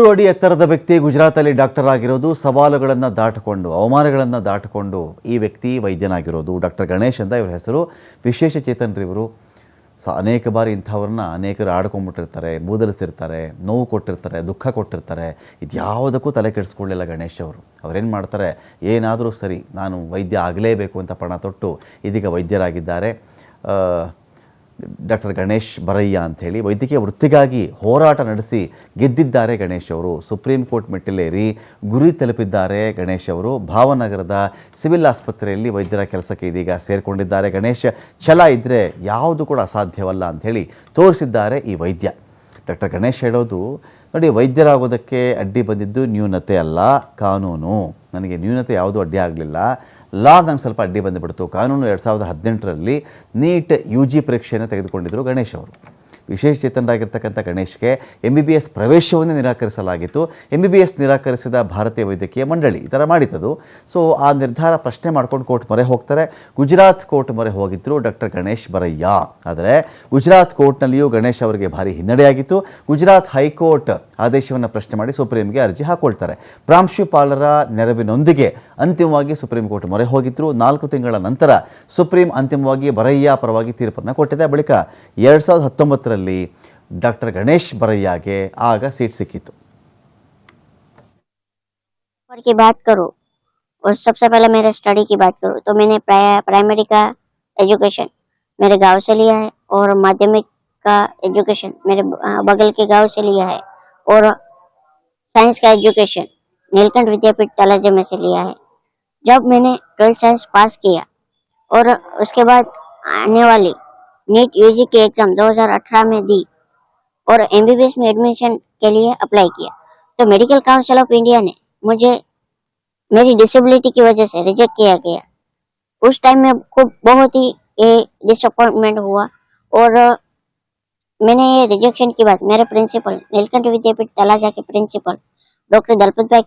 ನೂರು ಅಡಿ ಎತ್ತರದ ವ್ಯಕ್ತಿ ಗುಜರಾತಲ್ಲಿ ಡಾಕ್ಟರ್ ಆಗಿರೋದು, ಸವಾಲುಗಳನ್ನು ದಾಟಿಕೊಂಡು, ಅವಮಾನಗಳನ್ನು ದಾಟಿಕೊಂಡು ಈ ವ್ಯಕ್ತಿ ವೈದ್ಯನಾಗಿರೋದು. ಡಾಕ್ಟರ್ ಗಣೇಶ್ ಅಂತ ಇವರ ಹೆಸರು. ವಿಶೇಷ ಚೇತನರಿವರು ಸ, ಅನೇಕ ಬಾರಿ ಇಂಥವ್ರನ್ನ ಅನೇಕರು ಆಡ್ಕೊಂಡ್ಬಿಟ್ಟಿರ್ತಾರೆ, ಮೂದಲಿಸಿರ್ತಾರೆ, ನೋವು ಕೊಟ್ಟಿರ್ತಾರೆ, ದುಃಖ ಕೊಟ್ಟಿರ್ತಾರೆ. ಇದ್ಯಾವುದಕ್ಕೂ ತಲೆ ಕೆಡಿಸ್ಕೊಳ್ಳಿಲ್ಲ ಗಣೇಶ್ ಅವರು. ಅವ್ರೇನು ಮಾಡ್ತಾರೆ? ಏನಾದರೂ ಸರಿ, ನಾನು ವೈದ್ಯ ಆಗಲೇಬೇಕು ಅಂತ ಪಣ ತೊಟ್ಟು ಇದೀಗ ವೈದ್ಯರಾಗಿದ್ದಾರೆ. ಡಾಕ್ಟರ್ ಗಣೇಶ್ ಬರಯ್ಯ ಅಂಥೇಳಿ ವೈದ್ಯಕೀಯ ವೃತ್ತಿಗಾಗಿ ಹೋರಾಟ ನಡೆಸಿ ಗೆದ್ದಿದ್ದಾರೆ ಗಣೇಶ್ ಅವರು. ಸುಪ್ರೀಂ ಕೋರ್ಟ್ ಮೆಟ್ಟಿಲೇರಿ ಗುರಿ ತಲುಪಿದ್ದಾರೆ ಗಣೇಶ್ ಅವರು. ಭಾವನಗರದ ಸಿವಿಲ್ ಆಸ್ಪತ್ರೆಯಲ್ಲಿ ವೈದ್ಯರ ಕೆಲಸಕ್ಕೆ ಇದೀಗ ಸೇರಿಕೊಂಡಿದ್ದಾರೆ ಗಣೇಶ್. ಛಲ ಇದ್ದರೆ ಯಾವುದು ಕೂಡ ಅಸಾಧ್ಯವಲ್ಲ ಅಂಥೇಳಿ ತೋರಿಸಿದ್ದಾರೆ ಈ ವೈದ್ಯ. ಡಾಕ್ಟರ್ ಗಣೇಶ್ ಹೇಳೋದು, ನೋಡಿ ವೈದ್ಯರಾಗೋದಕ್ಕೆ ಅಡ್ಡಿ ಬಂದಿದ್ದು ನ್ಯೂನತೆ ಅಲ್ಲ, ಕಾನೂನು. ನನಗೆ ನ್ಯೂನತೆ ಯಾವುದೂ ಅಡ್ಡಿ ಆಗಲಿಲ್ಲ. ಲಾ ನಂಗೆ ಸ್ವಲ್ಪ ಅಡ್ಡಿ ಬಂದುಬಿಡ್ತು. ಕಾನೂನು ಎರಡು ಸಾವಿರದ ಹದಿನೆಂಟರಲ್ಲಿ ನೀಟ್ ಯು ಜಿ ಪರೀಕ್ಷೆಯನ್ನು ತೆಗೆದುಕೊಂಡಿದ್ದರು ಗಣೇಶ್ ಅವರು. ವಿಶೇಷ ಚೇತನರಾಗಿರ್ತಕ್ಕಂಥ ಗಣೇಶ್ಗೆ ಎಂ ಬಿ ಬಿ ಎಸ್ ಪ್ರವೇಶವನ್ನು ನಿರಾಕರಿಸಲಾಗಿತ್ತು. ಎಂ ಬಿ ಬಿ ಎಸ್ ನಿರಾಕರಿಸಿದ ಭಾರತೀಯ ವೈದ್ಯಕೀಯ ಮಂಡಳಿ ಈ ಥರ ಮಾಡಿದ್ದದು. ಸೊ ಆ ನಿರ್ಧಾರ ಪ್ರಶ್ನೆ ಮಾಡ್ಕೊಂಡು ಕೋರ್ಟ್ ಮೊರೆ ಹೋಗ್ತಾರೆ. ಗುಜರಾತ್ ಕೋರ್ಟ್ ಮೊರೆ ಹೋಗಿದ್ದರು ಡಾಕ್ಟರ್ ಗಣೇಶ್ ಬರಯ್ಯ. ಆದರೆ ಗುಜರಾತ್ ಕೋರ್ಟ್ನಲ್ಲಿಯೂ ಗಣೇಶ್ ಅವರಿಗೆ ಭಾರಿ ಹಿನ್ನಡೆಯಾಗಿತ್ತು. ಗುಜರಾತ್ ಹೈಕೋರ್ಟ್ ಆದೇಶವನ್ನು ಪ್ರಶ್ನೆ ಮಾಡಿ ಸುಪ್ರೀಂಗೆ ಅರ್ಜಿ ಹಾಕೊಳ್ತಾರೆ. ಪ್ರಾಂಶುಪಾಲರ ನೆರವಿನೊಂದಿಗೆ ಅಂತಿಮವಾಗಿ ಸುಪ್ರೀಂ ಕೋರ್ಟ್ ಮೊರೆ ಹೋಗಿದ್ರು. ನಾಲ್ಕು ತಿಂಗಳ ನಂತರ ಸುಪ್ರೀಂ ಅಂತಿಮವಾಗಿ ಬರಯ್ಯ ಪರವಾಗಿ ತೀರ್ಪನ್ನು ಕೊಟ್ಟಿದೆ. ಬಳಿಕ ಎರಡು ಸಾವಿರದ ಹತ್ತೊಂಬತ್ತರಲ್ಲಿ ಡಾಕ್ಟರ್ ಗಣೇಶ್ ಬರಯ್ಯಗೆ ಆಗ ಸೀಟ್ ಸಿಕ್ಕಿತ್ತು और की बात करूँ और सबसे पहले मेरे स्टडी की बात करूँ तो मैंने प्राय, प्राइमरी का एजुकेशन मेरे गांव से लिया है और माध्यमिक का एजुकेशन मेरे ब- अ, बगल के गांव से लिया है और साइंस का एजुकेशन नीलकंठ विद्यापीठ तलाजे में से लिया है जब मैंने ट्वेल्थ साइंस पास किया और उसके बाद आने वाली नीट यूजी की एग्ज़ाम 2018 में दी और एमबीबीएस में एडमिशन के लिए अप्लाई किया। तो मेडिकल काउंसिल ऑफ़ इंडिया ने मुझे मेरी डिसेबिलिटी की वजह से रिजेक्ट किया गया। उस टाइम में खूब बहुत ही डिसअपॉइंटमेंट हुआ और मैंने ये रिजेक्शन की बात मेरे प्रिंसिपल नीलकंठ विद्यापीठ तलाजा के प्रिंसिपल डॉक्टर दलपत भाई